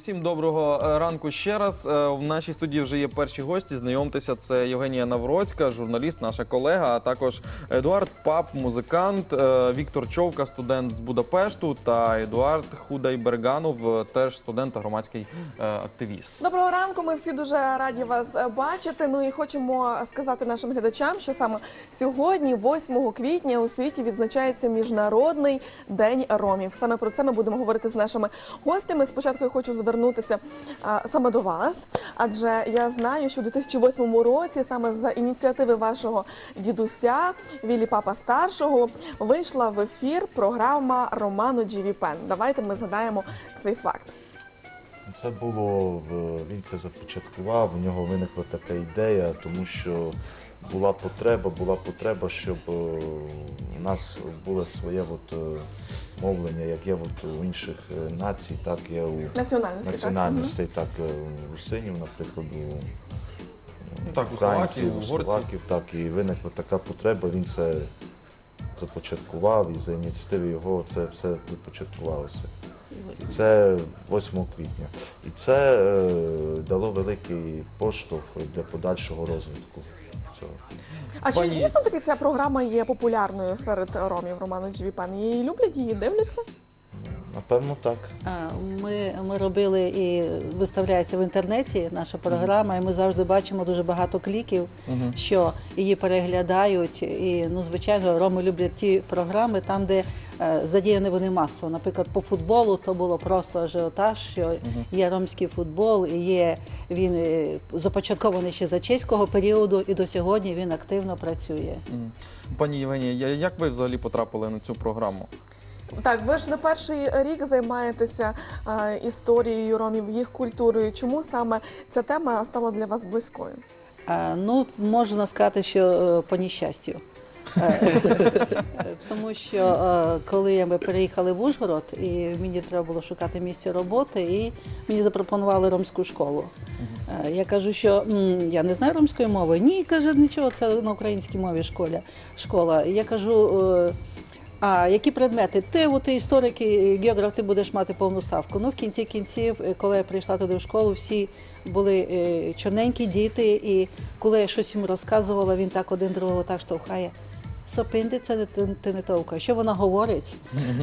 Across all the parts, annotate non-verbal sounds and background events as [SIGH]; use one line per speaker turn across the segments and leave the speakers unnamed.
усім доброго е, ранку ще раз. Е, В нашій студії вже є перші гості. Знайомтеся, це Євгенія Навроцька, журналіст, наша колега, а також Едуард Пап, музикант, е, Віктор Човка, студент з Будапешту, та Едуард Худай-Берганов, теж студент та громадський активіст.
Доброго ранку. Ми всі дуже раді вас бачити. Ну і хочемо сказати нашим глядачам, що саме сьогодні, 8 квітня, у світі відзначається міжнародний день ромів. Саме про це ми будемо говорити з нашими гостями. Спочатку я хочу звернутися саме до вас, адже я знаю, що у 2008 році саме за ініціативи вашого дідуся Вілі Папа старшого вийшла в ефір програма Роману Джіві Пен. Давайте ми згадаємо цей факт.
Це було він це започаткував. У нього виникла така ідея, тому що була потреба, була потреба, щоб е, у нас було своє от, е, мовлення, як є от у інших е, націй, так є у
Національності. так?
національностей, так у русинів, наприклад, у
так, у у
словаків, так і виникла така потреба. Він це започаткував і за ініціативи його це все започаткувалося. І це 8 квітня. І це е, дало великий поштовх для подальшого розвитку цього.
А чи
Пані-
дійсно таки ця програма є популярною серед ромів Романа Джвіпен? Її люблять, її дивляться?
Напевно, так.
Ми, ми робили і виставляється в інтернеті наша програма, і ми завжди бачимо дуже багато кліків, що її переглядають. І ну, звичайно, роми люблять ті програми, там, де е, задіяні вони масово. Наприклад, по футболу то було просто ажіотаж, що є ромський футбол, і є він е, започаткований ще за чеського періоду, і до сьогодні він активно працює.
Пані Євгенія, як ви взагалі потрапили на цю програму?
Так, ви ж не перший рік займаєтеся е, історією ромів, їх культурою. Чому саме ця тема стала для вас близькою?
А, Ну, можна сказати, що е, по нещастю. Е, [LAUGHS] Тому що е, коли ми переїхали в Ужгород, і мені треба було шукати місце роботи, і мені запропонували ромську школу. Е, Я кажу, що «М, я не знаю ромської мови. Ні, каже, нічого, це на українській мові школя. школа. Я кажу. е, А які предмети? Ти, от, ти історик і географ, ти будеш мати повну ставку. Ну, в кінці кінців, е, коли я прийшла туди в школу, всі були е, чорненькі діти, і коли я щось йому розказувала, він так один другого так штовхає. Сопинди, це не товка. Що вона говорить?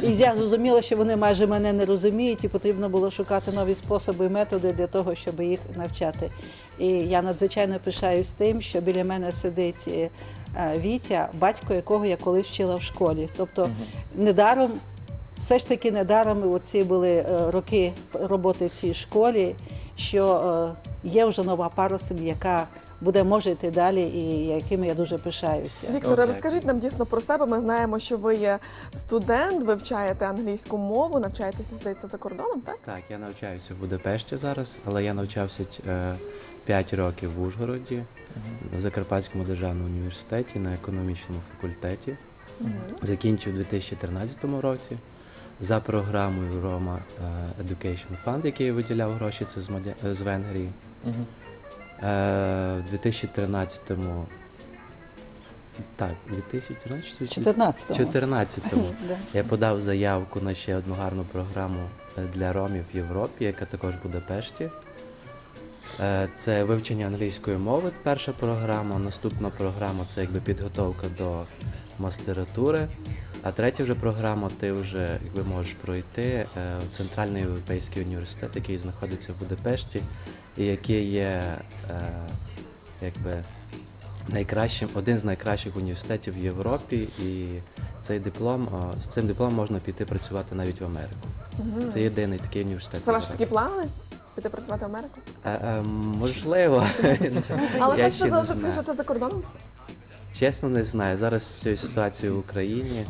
І я зрозуміла, що вони майже мене не розуміють, і потрібно було шукати нові способи і методи для того, щоб їх навчати. І я надзвичайно пишаюсь тим, що біля мене сидить е, Вітя, батько якого я колись вчила в школі. Тобто недаром, все ж таки недаром оці були е, роки роботи в цій школі, що е, є вже нова пара собі, яка буде може йти далі, і якими я дуже пишаюся.
Вікторе, розкажіть нам дійсно про себе. Ми знаємо, що ви є студент, вивчаєте англійську мову, навчаєтеся, здається, за кордоном, так?
Так, я навчаюся в Будапешті зараз, але я навчався 5 років в Ужгороді, в Закарпатському державному університеті на економічному факультеті. Закінчив у 2013 році за програмою Roma е, Education Fund, який виділяв гроші, це з, е, Венгрії.
Мгм.
Е, В 2013-му. Так, 2013 чи
14-му.
14-му. [LAUGHS] Я подав заявку на ще одну гарну програму е, для ромів в Європі, яка також в Будапешті. Е, Це вивчення англійської мови, перша програма. Наступна програма це якби підготовка до мастератури. А третя вже програма ти вже якби можеш пройти е, в Центральний європейський університет, який знаходиться в Будапешті, і який є е, якби найкращим, один з найкращих університетів в Європі, і цей диплом, о, з цим дипломом можна піти працювати навіть в Америку. Це єдиний такий університет.
Це
в
ваші
Європі.
такі плани? Піти працювати в Америку?
Е, е, можливо. [LAUGHS]
Але
Я
хочете
не
залишитися
знаю.
за кордоном?
Чесно, не знаю. Зараз з цією ситуацією в Україні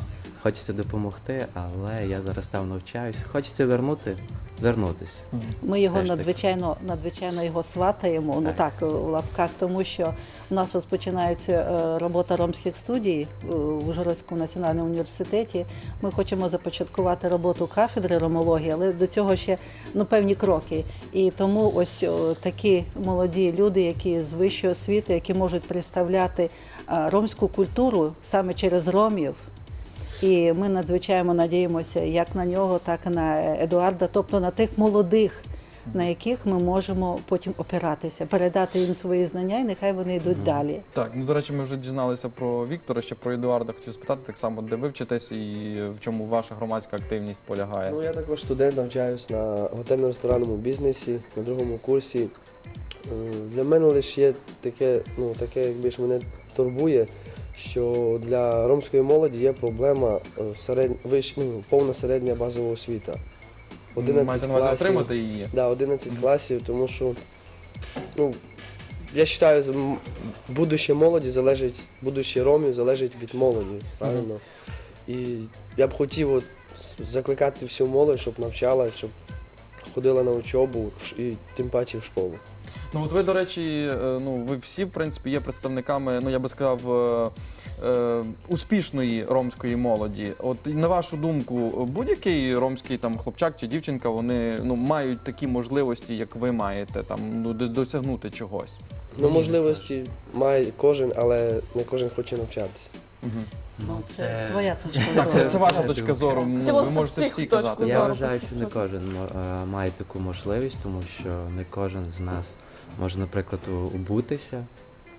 хочеться допомогти, але я зараз там навчаюсь. Хочеться вернути, вернутись.
Ми його надзвичайно, надзвичайно його сватаємо, ну
Так.
так, у лапках, тому що у нас розпочинається е, робота ромських студій е, в Ужгородському національному університеті. Ми хочемо започаткувати роботу кафедри ромології, але до цього ще ну, певні кроки. І тому ось такі молоді люди, які з вищої освіти, які можуть представляти е, ромську культуру саме через ромів. І ми надзвичайно надіємося як на нього, так і на Едуарда, тобто на тих молодих на яких ми можемо потім опиратися, передати їм свої знання, і нехай вони йдуть далі.
Так, ну до речі, ми вже дізналися про Віктора, ще про Едуарда хотів спитати так само, де ви вчитесь і в чому ваша громадська активність полягає.
Ну, я також студент, навчаюсь на готельно-ресторанному бізнесі на другому курсі. Е, Для мене лише є таке, ну, таке, якби ж мене турбує, що для ромської молоді є проблема е, серед... вищ... ну, повна середня базова освіта. 11
Маєте
класів.
отримати її?
Да, 11 класів, тому що ну, я вважаю, будуще молоді залежить, будуще ромів залежить від молоді, правильно? І я б хотів от закликати всю молодь, щоб навчалась, щоб ходила на учобу і тим паче в школу.
Ну от ви, до речі, е, ну ви всі, в принципі, є представниками, ну я би сказав, е, е, успішної ромської молоді. От і на вашу думку, будь-який ромський там хлопчак чи дівчинка, вони ну мають такі можливості, як ви маєте, там ну д- досягнути чогось.
Ну, можливості має кожен, але не кожен хоче навчатися.
Угу.
Ну,
Це твоя точка
Так, це, це ваша точка зору. Ну, ви можете всі казати.
Я вважаю, що не кожен мо- е, має таку можливість, тому що не кожен з нас може, наприклад, убутися.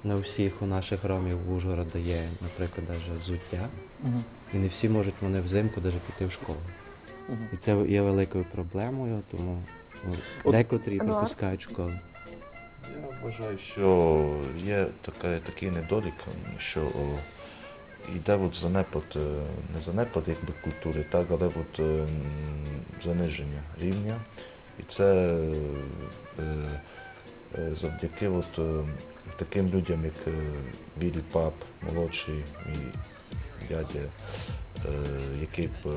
Не у всіх у наших ромів в Ужгорода є, наприклад, навіть взуття.
Мгм.
І не всі можуть вони взимку навіть піти в школу.
Мгм.
І це є великою проблемою, тому ну,
От,
декотрі
Едуард?
пропускають школу.
Я вважаю, що є така, такий недолік, що о, йде от занепад, е, не занепад якби культури, так, але от, е, заниження рівня. І це завдяки от, е, таким людям, як е, Білі Пап, молодший, мій дядя, е, який е,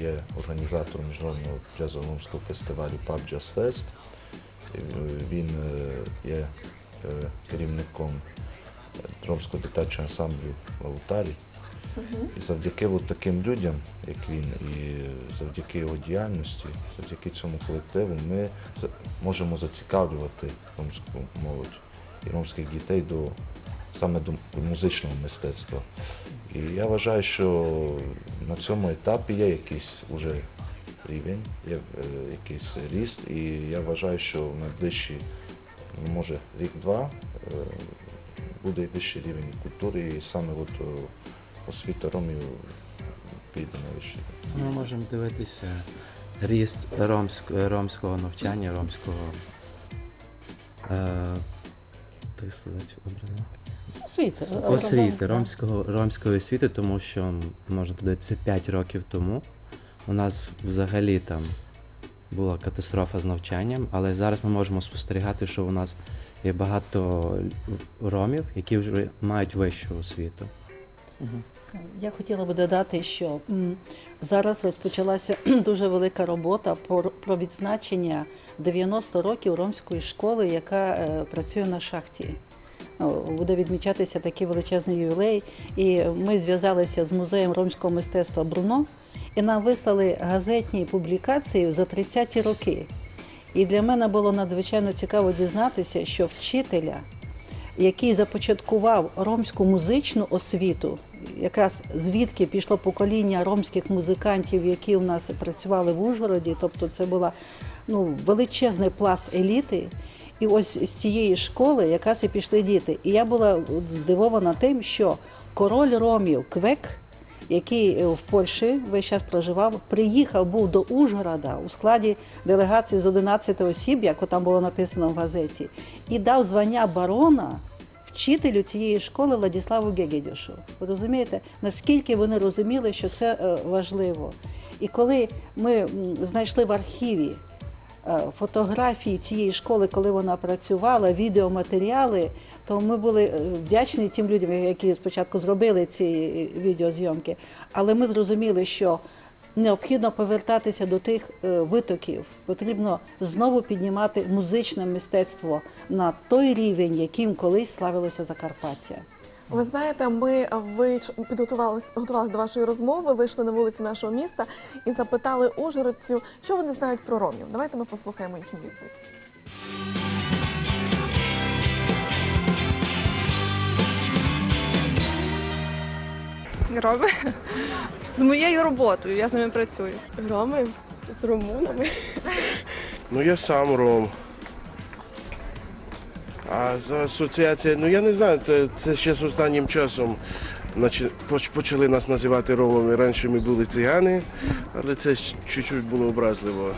є організатором міжнародного джазово фестивалю Jazz Fest. Е, Він е, є е, керівником е, ромського дитячого ансамблю Лаутарі. І завдяки от таким людям, як він, і завдяки його діяльності, завдяки цьому колективу, ми можемо зацікавлювати ромську молодь і ромських дітей до саме до музичного мистецтва. І я вважаю, що на цьому етапі є якийсь уже рівень, є е, якийсь ріст, і я вважаю, що в найближчі, може, рік-два е, буде вищий рівень культури, і саме от, освіта ромів піде на вищий.
Ми можемо дивитися ріст ромськ- ромського навчання, ромського. Е, так сказати, обрано.
Освіта.
освіти, ромського, ромської освіти, тому що можна подивитися 5 років тому. У нас взагалі там була катастрофа з навчанням, але зараз ми можемо спостерігати, що у нас є багато ромів, які вже мають вищу освіту.
Я хотіла би додати, що зараз розпочалася [CLEARS THROAT] дуже велика робота про, відзначення 90 років ромської школи, яка е, працює на шахті. Буде відмічатися такий величезний ювілей. І ми зв'язалися з музеєм ромського мистецтва Бруно, і нам вислали газетні публікації за 30-ті роки. І для мене було надзвичайно цікаво дізнатися, що вчителя який започаткував ромську музичну освіту, якраз звідки пішло покоління ромських музикантів, які у нас працювали в Ужгороді. Тобто це була ну, величезний пласт еліти. І ось з цієї школи якраз і пішли діти. І я була здивована тим, що король ромів Квек, який е, в Польщі весь час проживав, приїхав був до Ужгорода у складі делегації з 11 осіб, як там було написано в газеті, і дав звання барона вчителю цієї школи Владиславу Гегедюшу. Ви розумієте, наскільки вони розуміли, що це е, важливо. І коли ми знайшли в архіві е, фотографії цієї школи, коли вона працювала, відеоматеріали, то ми були е, вдячні тим людям, які спочатку зробили ці відеозйомки. Але ми зрозуміли, що необхідно повертатися до тих е, витоків. Потрібно знову піднімати музичне мистецтво на той рівень, яким колись славилося Закарпаття.
Ви знаєте, ми вийш... підготувалися готувалися до вашої розмови, вийшли на вулиці нашого міста і запитали ужгородців, що вони знають про ромів. Давайте ми послухаємо їхню відповідь.
Роми з моєю роботою, я з ними працюю.
Роми з румунами.
Ну я сам ром. А асоціація, ну я не знаю, це, це ще з останнім часом наче- почали нас називати ромами. Раніше ми були цигани, але це чуть-чуть було образливо.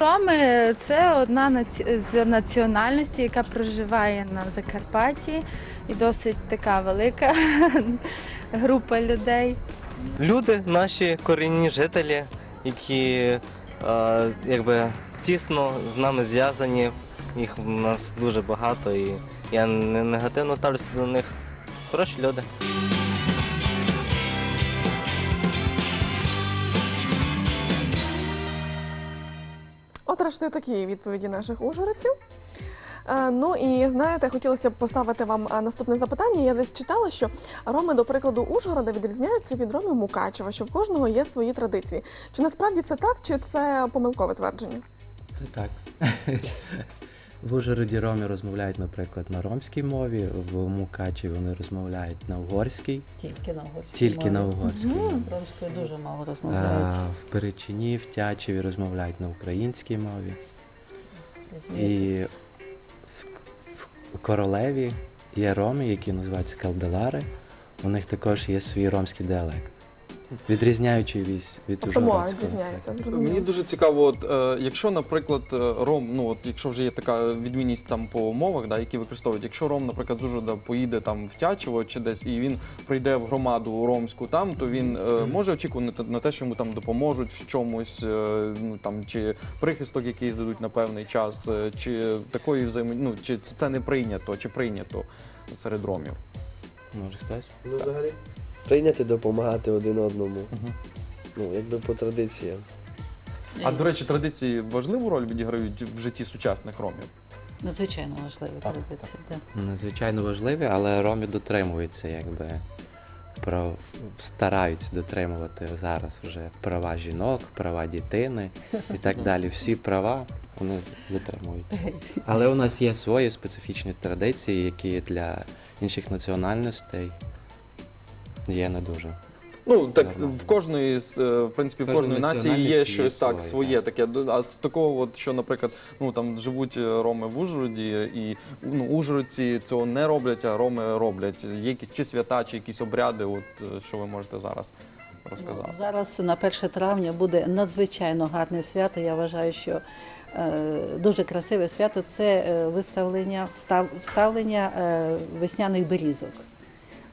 Роми це одна наці- з національностей, яка проживає на Закарпатті, і досить така велика [LAUGHS] група людей.
Люди, наші корінні жителі, які якби тісно з нами зв'язані. Їх у нас дуже багато, і я не негативно ставлюся до них. Хороші люди.
От такі відповіді наших ужгородців. Е, Ну і знаєте, хотілося б поставити вам е, наступне запитання. Я десь читала, що роми, до прикладу, Ужгорода відрізняються від ромів Мукачева, що в кожного є свої традиції. Чи насправді це так, чи це помилкове твердження?
Це так. [LAUGHS] В Ужгороді ромі розмовляють, наприклад, на ромській мові, в Мукачеві вони розмовляють на угорській,
Тільки на угорській
тільки на
мові.
угорській. мові.
Ромською дуже мало
А,
розмовляють.
в Перечині, в Тячеві розмовляють на українській мові. І в, в Королеві є роми, які називаються калделари. У них також є свій ромський діалект, відрізняючий від, від
Тобто
ужгородського.
відрізняється.
Мені дуже цікаво, от, е, якщо, наприклад, е, ром, ну от якщо вже є така відмінність там по мовах, да, які використовують, якщо ром, наприклад, з Ужгорода поїде там в Тячево чи десь, і він прийде в громаду ромську там, то він е, може очікувати на те, що йому там допоможуть в чомусь, е, ну там чи прихисток якийсь дадуть на певний час, е, чи такої взаємо... ну, чи це не прийнято, чи прийнято серед ромів.
Може хтось?
Ну, взагалі, прийняти допомагати один одному.
Мгм.
Ну, якби по традиціям.
А до речі, традиції важливу роль відіграють в житті сучасних ромів.
Надзвичайно важливі
Так,
традиції. да.
Надзвичайно важливі, але ромі дотримуються, якби прав... стараються дотримувати зараз вже права жінок, права дитини і так далі. Всі права вони дотримуються. [LAUGHS] Але у нас є свої специфічні традиції, які для інших національностей є не дуже.
Ну так
Нормально.
в кожної з е, в принципі в
Кожної
кожної нації є
національності
щось
є
так
своє,
своє
так.
таке. Д- А з такого, от що, наприклад, ну там живуть е, роми в Ужгороді, і ну ужгородці цього не роблять, а роми роблять. Є якісь чи свята, чи якісь обряди. От е, що ви можете зараз розказати?
Ну, Зараз на 1 травня буде надзвичайно гарне свято. Я вважаю, що е, дуже красиве свято це е, виставлення, встав, вставлення е, весняних берізок.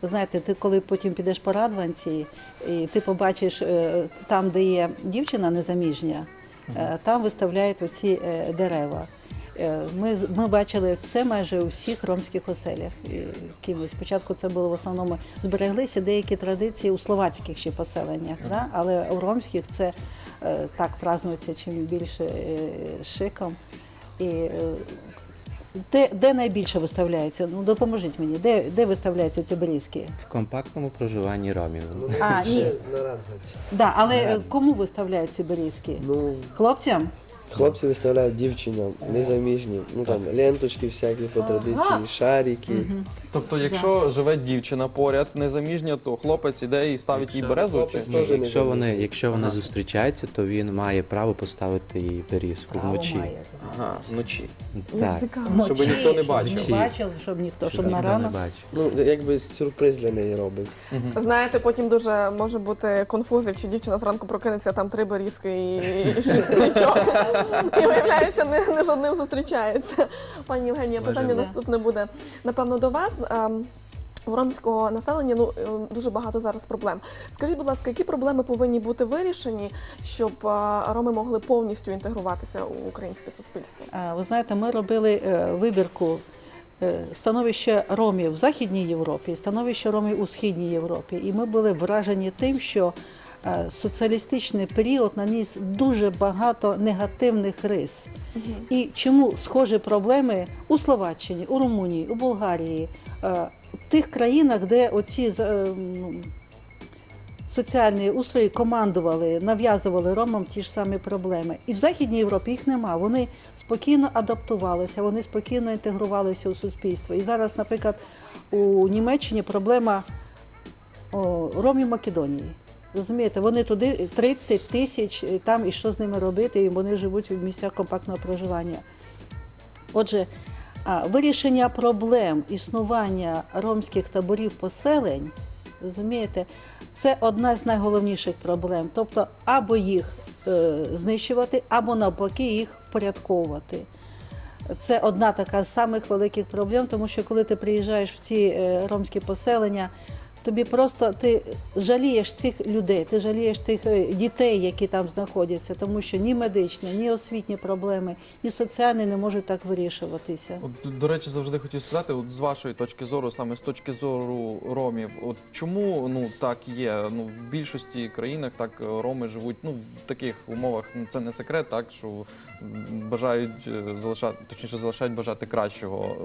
Ви знаєте, ти коли потім підеш по Радванці, і ти побачиш е, там, де є дівчина незаміжня, е, там виставляють оці е, дерева. Ми, ми бачили це майже у всіх ромських оселях. Кимось. Спочатку це було в основному збереглися деякі традиції у словацьких ще поселеннях, да? але у ромських це так празднується чим більше шиком. І де, де найбільше виставляється? Ну допоможіть мені, де, де виставляються ці берізки?
В компактному проживанні ромів.
А, ні.
На
Да, але е, кому виставляють ці берізки?
Ну,
Хлопцям?
Хлопці виставляють дівчинам, незаміжнім. Ну там ленточки всякі по традиції, шарики.
Тобто, якщо живе дівчина поряд незаміжня, то хлопець іде і ставить їй
Якщо-
березу. Чи?
Хлопець
Ні,
теж не
якщо вони, якщо вони зустрічаються, то він має право поставити їй берізку
Право
вночі.
має.
Ага, вночі.
Як
Так.
цікаво.
Щоб ніхто не
щоб
бачив.
Не бачив, щоб ніхто, щоб на
ніхто не
ранок.
бачив.
Ну, якби сюрприз для неї робить.
Знаєте, потім дуже може бути конфузив, чи дівчина зранку прокинеться, там три берізки і, і шість [LAUGHS] свічок. І виявляється, не, не з одним зустрічається. Пані Євгенія, питання наступне буде напевно до вас. Ем, У ромського населення ну е, дуже багато зараз проблем. Скажіть, будь ласка, які проблеми повинні бути вирішені, щоб е, роми могли повністю інтегруватися у українське суспільство?
Ви знаєте, ми робили е, вибірку е, становище ромів в Західній Європі, становище ромів у Східній Європі. І ми були вражені тим, що е, соціалістичний період наніс дуже багато негативних рис. І чому схожі проблеми у Словаччині, у Румунії, у Болгарії, е, в тих країнах, де оці е, соціальні устрої командували, нав'язували ромам ті ж самі проблеми. І в Західній Європі їх нема. Вони спокійно адаптувалися, вони спокійно інтегрувалися у суспільство. І зараз, наприклад, у Німеччині проблема ромів Македонії. Розумієте, вони туди 30 тисяч е, там і що з ними робити, і вони живуть в місцях компактного проживання. Отже, вирішення проблем існування ромських таборів поселень, розумієте, це одна з найголовніших проблем. Тобто, або їх е, знищувати, або навпаки їх впорядковувати. Це одна така з самих великих проблем, тому що коли ти приїжджаєш в ці е, ромські поселення, тобі просто ти жалієш цих людей, ти жалієш тих е, дітей, які там знаходяться, тому що ні медичні, ні освітні проблеми, ні соціальні не можуть так вирішуватися.
От, до речі, завжди хотів спитати, от з вашої точки зору, саме з точки зору ромів, от чому ну так є? Ну в більшості країнах так е, роми живуть. Ну в таких умовах ну це не секрет, так що бажають е, залишати, точніше залишають бажати кращого.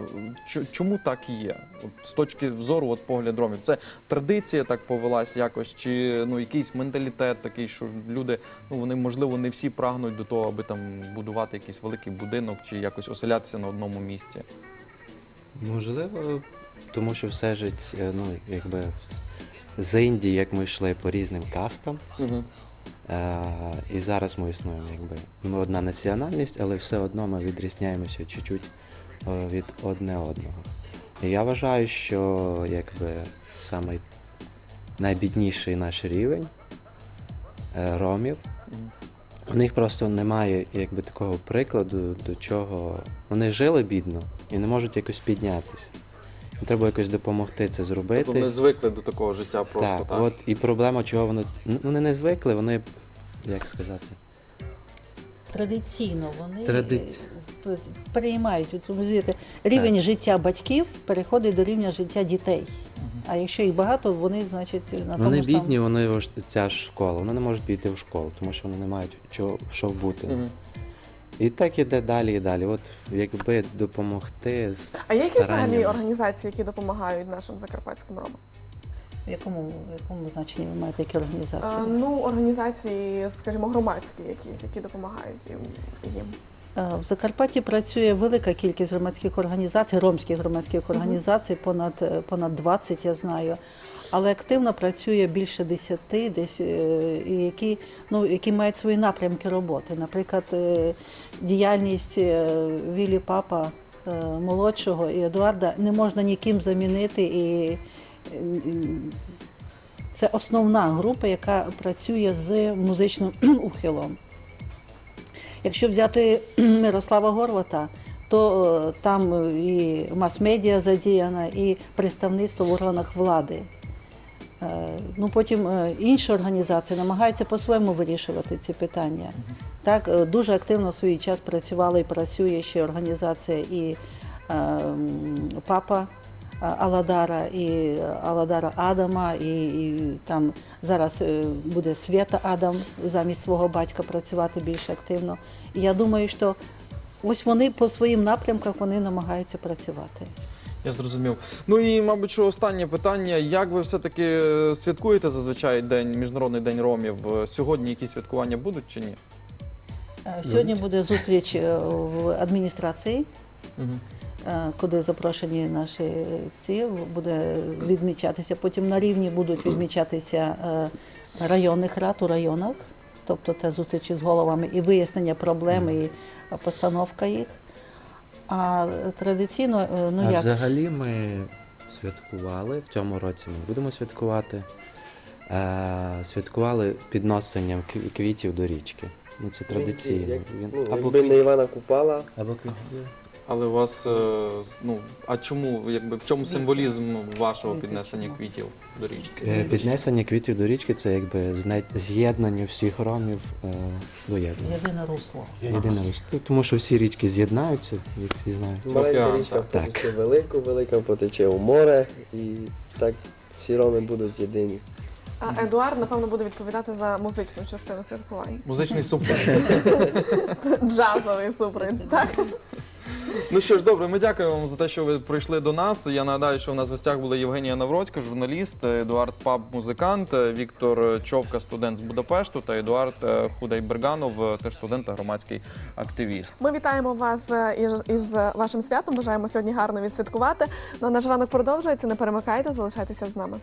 Чому так є? От з точки зору, от погляд ромів, це традиція так повелась якось, чи ну якийсь менталітет такий, що люди ну вони можливо не всі прагнуть до того, аби там будувати якийсь великий будинок чи якось оселятися на одному місці.
Можливо, тому що все жить, е, ну, якби з Індії, як ми йшли по різним кастам.
Угу.
Е, і зараз ми існуємо, якби ми одна національність, але все одно ми відрізняємося чуть-чуть е, від одне одного. Я вважаю, що якби саме найбідніший наш рівень е, ромів, у них просто немає якби такого прикладу, до чого вони жили бідно і не можуть якось піднятися. Треба якось допомогти це зробити.
Тобто вони звикли до такого життя просто так.
так, от і проблема, чого вони. ну, Вони не звикли, вони, як сказати,
Традиційно вони
Традиці-
е, переймають От, розумієте, рівень життя батьків переходить до рівня життя дітей. А якщо їх багато, вони, значить, на
вони
тому самому-
бідні, вони ця ж школа, вони не можуть піти в школу, тому що вони не мають чого що бути.
Мгм.
І так іде далі і далі. От якби допомогти з
А є які взагалі організації, які допомагають нашим закарпатським ромам?
В якому, в якому значенні ви маєте які
Е,
організації?
ну, організації, скажімо, громадські якісь, які допомагають їм.
Е, В Закарпатті працює велика кількість громадських організацій, ромських громадських організацій, понад, е, понад 20, я знаю. Але активно працює більше 10, десь, е, які, ну, які мають свої напрямки роботи. Наприклад, діяльність Віллі Папа молодшого і Едуарда не можна ніким замінити. І це основна група, яка працює з музичним [CLEARS THROAT] ухилом. Якщо взяти Мирослава Горвата, то е, там е, і мас-медіа задіяна, і представництво в органах влади. Е, Ну, потім інші організації намагаються по-своєму вирішувати ці питання. Так, дуже активно в свій час працювала і працює ще організація і е, папа Аладара, і Аладара Адама, і, і там зараз е, буде Свята Адам замість свого батька працювати більш активно. І я думаю, що ось вони по своїм напрямках вони намагаються працювати.
Я зрозумів. Ну і, мабуть, що останнє питання: як ви все-таки е, святкуєте зазвичай день, Міжнародний день ромів? Е, Сьогодні якісь святкування будуть чи ні?
Сьогодні буде зустріч в адміністрації.
Угу.
Е, куди запрошені наші ці буде відмічатися. Потім на рівні будуть відмічатися е, районних рад у районах, тобто те зустрічі з головами і вияснення проблем, і постановка їх. А традиційно, е, ну
а
як
взагалі ми святкували в цьому році. Ми будемо святкувати. Е, святкували підносенням квітів до річки. Ну це традиційно. Він-
ну,
або
якби не Івана Купала,
або квіт-
Але у вас, е, ну а чому, якби в чому символізм вашого піднесення квітів до річці?
Е, Піднесення квітів до річки це якби зне- з'єднання всіх ромів е, до єдного.
єдине русло.
Єдине русло. Тому що всі річки з'єднаються, як всі знають.
маленька
Океан,
річка
так.
потече в велику, велика потече у море, і так всі роми будуть єдині.
А Едуард, напевно, буде відповідати за музичну частину святкувань.
Музичний супер. [LAUGHS]
Джазовий супер, так?
Ну що ж, добре, ми дякуємо вам за те, що ви прийшли до нас. Я нагадаю, що у нас в гостях була Євгенія Навроцька, журналіст, Едуард Паб, музикант, Віктор Човка, студент з Будапешту, та Едуард е, Худайберганов, е, теж студент та громадський активіст.
Ми вітаємо вас е, із, із вашим святом. Бажаємо сьогодні гарно відсвяткувати. Ну а наш ранок продовжується. Не перемикайте, залишайтеся з нами.